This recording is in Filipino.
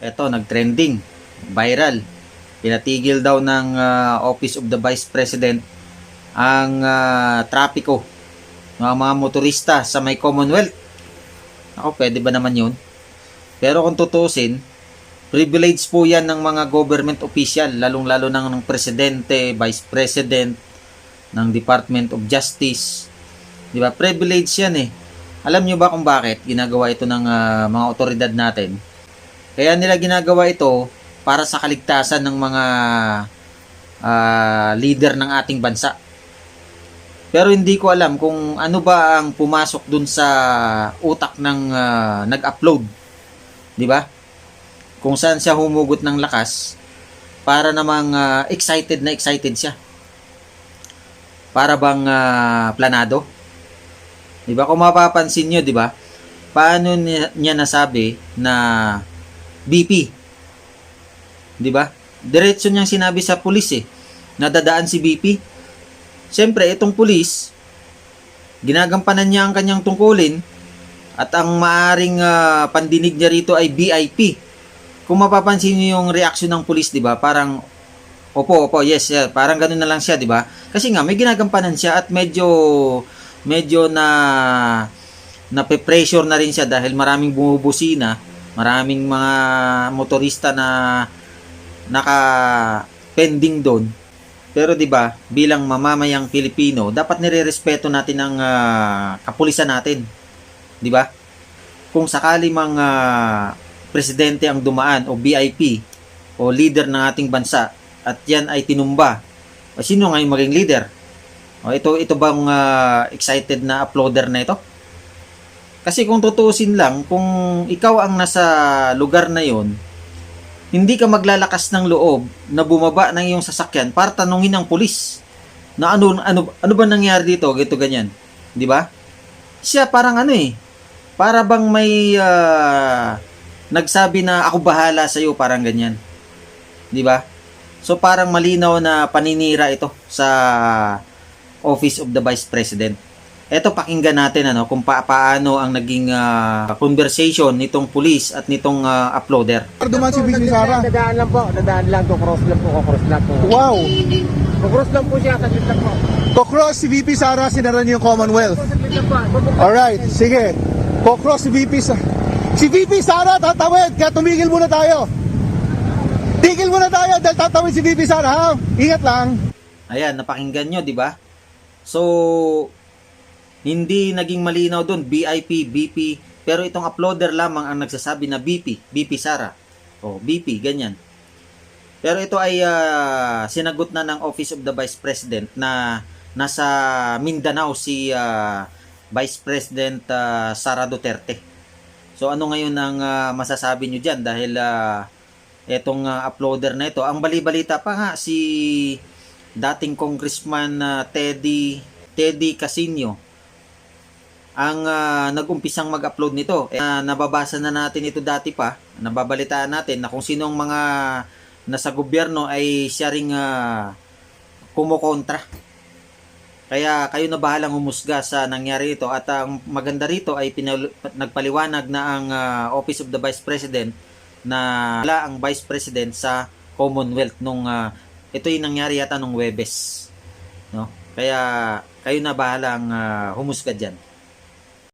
eto nagtrending, viral. Pinatigil daw ng ah, Office of the Vice President ang ah, trapiko ng mga motorista sa may Commonwealth. Ako, pwede ba naman yun? Pero kung tutusin, privilege po yan ng mga government official, lalong-lalo ng, ng presidente, vice president, ng Department of Justice. Di ba? Privilege yan eh. Alam nyo ba kung bakit ginagawa ito ng ah, mga otoridad natin? Kaya nila ginagawa ito para sa kaligtasan ng mga ah, leader ng ating bansa. Pero hindi ko alam kung ano ba ang pumasok dun sa utak ng ah, nag-upload. 'Di ba? Kung saan siya humugot ng lakas para namang ah, excited na excited siya. Para bang ah, planado? 'Di ba? Kung mapapansin niyo, 'di ba? Paano niya, niya nasabi na BP? 'Di ba? Diretso niyang sinabi sa pulis eh. Nadadaan si BP. Siyempre, itong pulis, ginagampanan niya ang kanyang tungkulin at ang maaring ah, pandinig niya rito ay BIP. Kung mapapansin niyo yung reaksyon ng pulis, 'di ba? Parang opo, opo, yes, yeah. parang ganun na lang siya, 'di ba? Kasi nga may ginagampanan siya at medyo medyo na nape-pressure na rin siya dahil maraming bumubusina, maraming mga motorista na naka pending doon. Pero 'di ba, bilang mamamayang Pilipino, dapat nirerespeto natin ang ah, kapulisan natin. 'Di ba? Kung sakali mang ah, presidente ang dumaan o VIP o leader ng ating bansa at yan ay tinumba, o sino ngayon maging leader? O ito ito bang ah, excited na uploader na ito? Kasi kung tutuusin lang, kung ikaw ang nasa lugar na yon, hindi ka maglalakas ng loob na bumaba ng iyong sasakyan para tanungin ng pulis na ano ano ano ba nangyari dito, gito ganyan. 'Di ba? Siya parang ano eh, para bang may ah, nagsabi na ako bahala sa iyo, parang ganyan. 'Di ba? So parang malinaw na paninira ito sa Office of the Vice President. Ito pakinggan natin ano kung pa- paano ang naging ah, conversation nitong pulis at nitong ah, uploader. Duman si Vicky Sara. Dadaan lang po, dadaan lang, cross lang po, cross lang po. Wow! cross lang po siya, saglit lang po. Kokross si VP Sara, sinara niyo yung Commonwealth. Po. Bubuk- Alright, sige. Kokross si VP Sara. Si VP Sara tatawid, kaya tumigil muna tayo. Tigil muna tayo dahil tatawid si VP Sara, ha? Ingat lang. Ayan, napakinggan nyo, di ba? So, hindi naging malinaw doon, BIP, BP, pero itong uploader lamang ang nagsasabi na BP, BP Sara. O, BP, ganyan. Pero ito ay ah, sinagot na ng Office of the Vice President na nasa Mindanao si ah, Vice President ah, Sara Duterte. So ano ngayon ang ah, masasabi nyo dyan dahil ah, etong ah, uploader na ito, ang balibalita pa nga si dating congressman na Teddy Teddy Casino ang ah, nag-umpisang mag-upload nito. Eh, nababasa na natin ito dati pa, nababalitaan natin na kung sinong mga nasa gobyerno ay siya ring ah, kumokontra. Kaya kayo na bahalang humusga sa nangyari ito at ang maganda rito ay pinal- nagpaliwanag na ang ah, Office of the Vice President na wala ang Vice President sa Commonwealth nung ah, ito yung nangyari yata nung Webes. No? Kaya kayo na bahalang ah, humusga dyan.